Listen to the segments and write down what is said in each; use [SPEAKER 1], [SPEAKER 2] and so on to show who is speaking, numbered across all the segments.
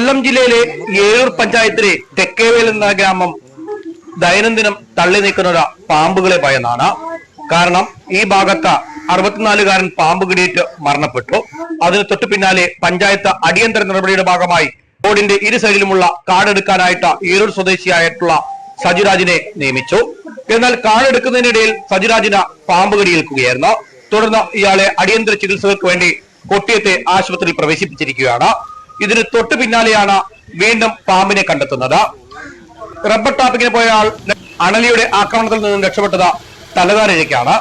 [SPEAKER 1] കൊല്ലം ജില്ലയിലെ ഏഴൂർ പഞ്ചായത്തിലെ തെക്കേവേൽ എന്ന ഗ്രാമം ദൈനംദിനം തള്ളി നീക്കുന്നത് പാമ്പുകളെ ഭയന്നാണ്. കാരണം ഈ ഭാഗത്ത് അറുപത്തിനാലുകാരൻ പാമ്പ് കിടിയിട്ട് മരണപ്പെട്ടു. അതിന് തൊട്ടു പിന്നാലെ പഞ്ചായത്ത് അടിയന്തര നടപടിയുടെ ഭാഗമായി റോഡിന്റെ ഇരു സൈഡിലുമുള്ള കാടെടുക്കാനായിട്ട് ഈരൂർ സ്വദേശിയായിട്ടുള്ള സജുരാജിനെ നിയമിച്ചു. എന്നാൽ കാടെടുക്കുന്നതിനിടയിൽ സജുരാജിന് പാമ്പ് കടിയേൽക്കുകയായിരുന്നു. തുടർന്ന് ഇയാളെ അടിയന്തര ചികിത്സകൾക്ക് വേണ്ടി കൊട്ടിയത്തെ ആശുപത്രിയിൽ പ്രവേശിപ്പിച്ചിരിക്കുകയാണ്. ഇതിന് തൊട്ടു പിന്നാലെയാണ് വീണ്ടും പാമ്പിനെ കണ്ടെത്തുന്നത്. റബ്ബർ ടാപ്പിങ്ങിന് പോയ അണലിയുടെ ആക്രമണത്തിൽ നിന്നും രക്ഷപ്പെട്ടത് തലതാരഴയ്ക്കാണ്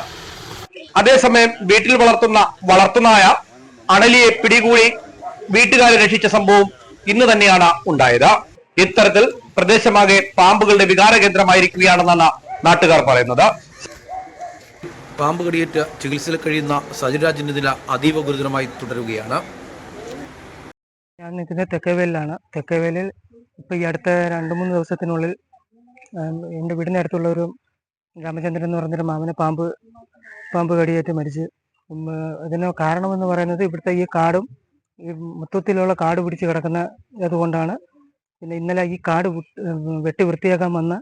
[SPEAKER 1] അതേസമയം വീട്ടിൽ വളർത്തുന്ന വളർത്തുന്നായ അണലിയെ പിടികൂടി വീട്ടുകാരെ രക്ഷിച്ച സംഭവം ഇന്ന് തന്നെയാണ് ഉണ്ടായത്. ഇത്തരത്തിൽ പ്രദേശമാകെ പാമ്പുകളുടെ വികാര കേന്ദ്രമായിരിക്കുകയാണെന്നാണ് നാട്ടുകാർ പറയുന്നത്.
[SPEAKER 2] പാമ്പ് കടിയേറ്റ് ചികിത്സയിൽ കഴിയുന്ന സജിരാജിന്റെ നില അതീവ ഗുരുതരമായി തുടരുകയാണ്.
[SPEAKER 3] ഞാൻ നിൽക്കുന്നത് തെക്കേവേലിലാണ്. തെക്കേവേലിൽ ഇപ്പോൾ ഈ അടുത്ത രണ്ട് മൂന്ന് ദിവസത്തിനുള്ളിൽ എന്റെ വീടിന്റെ അടുത്തുള്ള ഒരു രാമചന്ദ്രൻ എന്ന് പറഞ്ഞൊരു മാമനെ പാമ്പ് പാമ്പ് കടിയേറ്റ് മരിച്ച്. അതിന് കാരണമെന്ന് പറയുന്നത് ഇവിടുത്തെ ഈ കാടും ഈ മൊത്തത്തിലുള്ള കാട് പിടിച്ച് കിടക്കുന്ന അതുകൊണ്ടാണ്. പിന്നെ ഇന്നലെ ഈ കാട് വെട്ടി വൃത്തിയാക്കാൻ വന്ന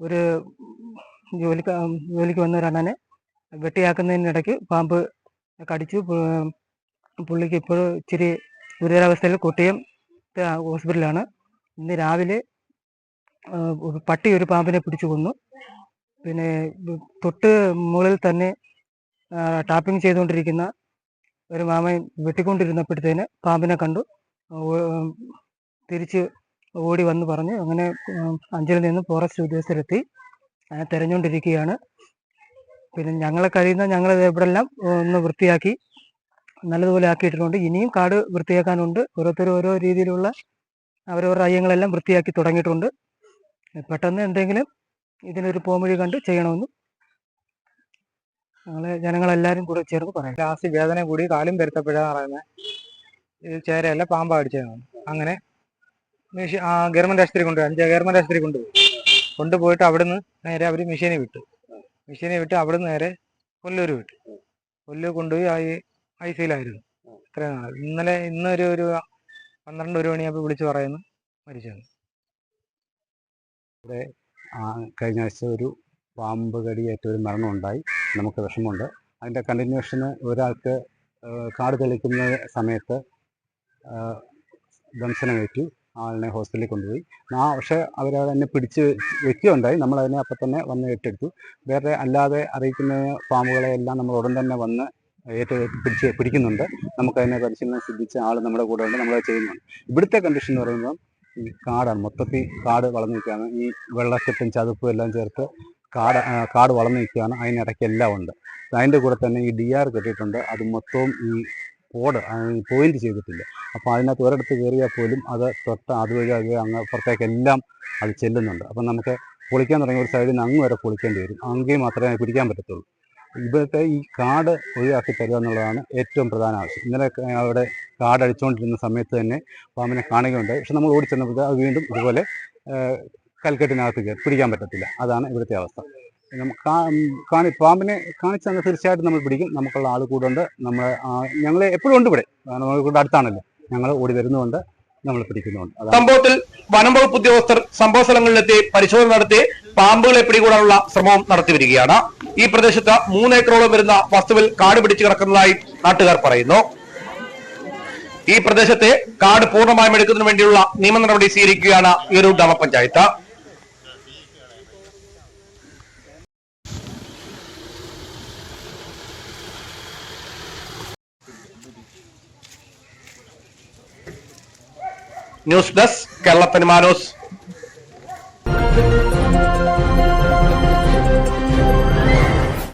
[SPEAKER 3] ഒരു ജോലിക്ക് ജോലിക്ക് വന്ന ഒരു വെട്ടിയാക്കുന്നതിനിടയ്ക്ക് പാമ്പ് കടിച്ചു. പുള്ളിക്ക് ഇപ്പോഴും ഇച്ചിരി ഗുരുതരാവസ്ഥയിൽ കോട്ടയം ഹോസ്പിറ്റലാണ് ഇന്ന് രാവിലെ പട്ടി ഒരു പാമ്പിനെ പിടിച്ചു കൊന്നു. പിന്നെ തൊട്ട് മുകളിൽ തന്നെ ടാപ്പിംഗ് ചെയ്തുകൊണ്ടിരിക്കുന്ന ഒരു മാമൻ വെട്ടിക്കൊണ്ടിരുന്നപ്പോഴത്തേന് പാമ്പിനെ കണ്ടു. തിരിച്ച് ഓടി വന്ന് പറഞ്ഞു. അങ്ങനെ അഞ്ചിൽ നിന്ന് ഫോറസ്റ്റ് ഉദ്യോഗസ്ഥരെത്തി. അങ്ങനെ തെരഞ്ഞുകൊണ്ടിരിക്കുകയാണ്. പിന്നെ ഞങ്ങളെ കഴിയുന്ന ഞങ്ങൾ ഇവിടെല്ലാം ഒന്ന് വൃത്തിയാക്കി നല്ലതുപോലെ ആക്കിയിട്ടുണ്ട് ഇനിയും കാട് വൃത്തിയാക്കാനുണ്ട്. ഓരോരുത്തരും ഓരോ രീതിയിലുള്ള അവരവരുടെ അയ്യങ്ങളെല്ലാം വൃത്തിയാക്കി തുടങ്ങിയിട്ടുണ്ട്. പെട്ടെന്ന് എന്തെങ്കിലും ഇതിനൊരു പോംവഴി കണ്ട് ചെയ്യണമെന്ന് ഞങ്ങളെ ജനങ്ങളെല്ലാരും കൂടെ ചേർന്ന് പറയാം.
[SPEAKER 4] ലാസ്റ്റ് വേദന കൂടി കാലും പെരുത്തപ്പോഴാണ് പറയുന്നത്. ഇത് ചേരയല്ല പാമ്പ അടിച്ചതാണ്. അങ്ങനെ മെഷീൻ ആ ഗവൺമെന്റ് ആശുപത്രി കൊണ്ടുപോയി. അഞ്ച് ഗവൺമെന്റ് ആശുപത്രി കൊണ്ടുപോയി. കൊണ്ടുപോയിട്ട് അവിടുന്ന് നേരെ അവർ മെഷീനെ വിട്ടു. മെഷീനെ വിട്ട് അവിടുന്ന് നേരെ കൊല്ലൂർ വിട്ടു. കൊല്ലൂർ കൊണ്ടുപോയി ആ ഐ സിയിലായിരുന്നു ഇത്രയും നാൾ ഇന്നലെ ഇന്നൊരു ഒരു പന്ത്രണ്ട് ഒരു മണിയാകുമ്പോൾ വിളിച്ച് പറയുന്നു. മരിച്ചു
[SPEAKER 5] ഇവിടെ കഴിഞ്ഞ ആഴ്ച ഒരു പാമ്പ് കടിയേറ്റ ഒരു മരണം ഉണ്ടായി നമുക്ക് വിഷമമുണ്ട്. അതിന്റെ കണ്ടിന്യൂഷന് ഒരാൾക്ക് കാട് തെളിക്കുന്ന സമയത്ത് ദംശനം ദംശനമേറ്റു ആളിനെ ഹോസ്പിറ്റലിൽ കൊണ്ടുപോയി. ആ പക്ഷേ എന്നെ പിടിച്ച് വെക്കുകയുണ്ടായി. നമ്മളതിനെ അപ്പം തന്നെ വന്ന് ഏറ്റെടുത്തു. വേറെ അല്ലാതെ അറിയിക്കുന്ന പാമ്പുകളെ എല്ലാം നമ്മൾ ഉടൻ തന്നെ വന്ന് ഏറ്റ പിടിച്ച് പിടിക്കുന്നുണ്ട്. നമുക്കതിനെ പരിശീലനം സിദ്ധിച്ച ആൾ നമ്മുടെ കൂടെ ഉണ്ട് നമ്മളത് ചെയ്യുന്നുണ്ട്. ഇവിടുത്തെ കണ്ടീഷൻ എന്ന് പറയുമ്പോൾ ഈ കാടാണ്. മൊത്തത്തിൽ കാട് വളർന്നു നിൽക്കുകയാണ്. ഈ വെള്ളക്കെട്ടും ചതുപ്പും എല്ലാം ചേർത്ത് കാട് കാട് വളർന്നു നിൽക്കുകയാണ്. അതിനിടയ്ക്ക് എല്ലാം ഉണ്ട്. അതിന്റെ കൂടെ തന്നെ ഈ ഡി ആർ കെട്ടിയിട്ടുണ്ട്. അത് മൊത്തവും ഈ പോഡ് പോയിന്റ് ചെയ്തിട്ടില്ല. അപ്പോൾ അതിനകത്ത് ഒരിടത്ത് കയറിയാൽ പോലും അത് തൊട്ട് അതുവഴി അത് അങ്ങ് പുറത്തേക്ക് എല്ലാം അത് ചെല്ലുന്നുണ്ട്. അപ്പം നമുക്ക് പൊളിക്കാൻ തുടങ്ങിയ ഒരു സൈഡിൽ നിന്ന് അങ്ങ് വരെ പൊളിക്കേണ്ടി വരും. അങ്ങേ മാത്രമേ പിടിക്കാൻ പറ്റത്തുള്ളൂ. ഇവിടുത്തെ ഈ കാട് ഒഴിവാക്കി തരിക എന്നുള്ളതാണ് ഏറ്റവും പ്രധാന ആവശ്യം. ഇന്നലെ അവിടെ കാട് അടിച്ചുകൊണ്ടിരുന്ന സമയത്ത് തന്നെ പാമ്പിനെ കാണുകയുണ്ട് പക്ഷെ നമ്മൾ ഓടിച്ചെന്നപ്പോൾ അത് വീണ്ടും ഇതുപോലെ കൽക്കെട്ടിനകത്ത് കയറി പിടിക്കാൻ പറ്റത്തില്ല. അതാണ് ഇവിടുത്തെ അവസ്ഥ. കാണി പാമ്പിനെ കാണിച്ചു തന്നെ തീർച്ചയായിട്ടും നമ്മൾ പിടിക്കും. നമുക്കുള്ള ആൾ കൂടെ ഉണ്ട്. നമ്മൾ ഞങ്ങൾ എപ്പോഴും ഉണ്ട് ഇവിടെ. നമ്മളെ ഇവിടെ അടുത്താണല്ലോ. ഞങ്ങൾ ഓടി വരുന്നുണ്ട്. നമ്മൾ പിടിക്കുന്നുണ്ട്.
[SPEAKER 1] സംഭവത്തിൽ വനം വകുപ്പ് ഉദ്യോഗസ്ഥർ സംഭവ സ്ഥലങ്ങളിലെത്തി പരിശോധന നടത്തി പാമ്പുകളെ പിടികൂടാനുള്ള ശ്രമവും നടത്തി വരികയാണ്. ഈ പ്രദേശത്ത് മൂന്നേക്കറോളം വരുന്ന വസ്തുവിൽ കാട് പിടിച്ചു കിടക്കുന്നതായി നാട്ടുകാർ പറയുന്നു. ഈ പ്രദേശത്തെ കാട് പൂർണമായും എടുക്കുന്നതിന് വേണ്ടിയുള്ള നിയമ നടപടി സ്വീകരിക്കുകയാണ് ഈരൂർ ഗ്രാമപഞ്ചായത്ത്. News desk Kerala തനിമാനോസ്